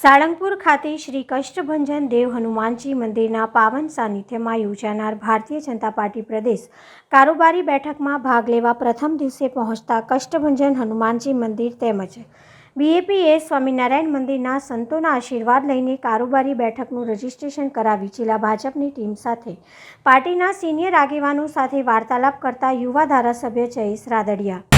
સાળંગપુર ખાતે શ્રી કષ્ટભંજન દેવ હનુમાનજી મંદિરના પાવન સાનિધ્યમાં યોજાનાર ભારતીય જનતા પાર્ટી પ્રદેશ કારોબારી બેઠકમાં ભાગ લેવા પ્રથમ દિવસે પહોંચતા કષ્ટભંજન હનુમાનજી મંદિર તેમજ બીએપીએસ સ્વામિનારાયણ મંદિરના સંતોના આશીર્વાદ લઈને કારોબારી બેઠકનું રજીસ્ટ્રેશન કરાવી જિલ્લા ભાજપની ટીમ સાથે. પાર્ટીના સિનિયર આગેવાનો સાથે વાર્તાલાપ કરતા યુવા ધારાસભ્ય જયેશ રાદડિયા.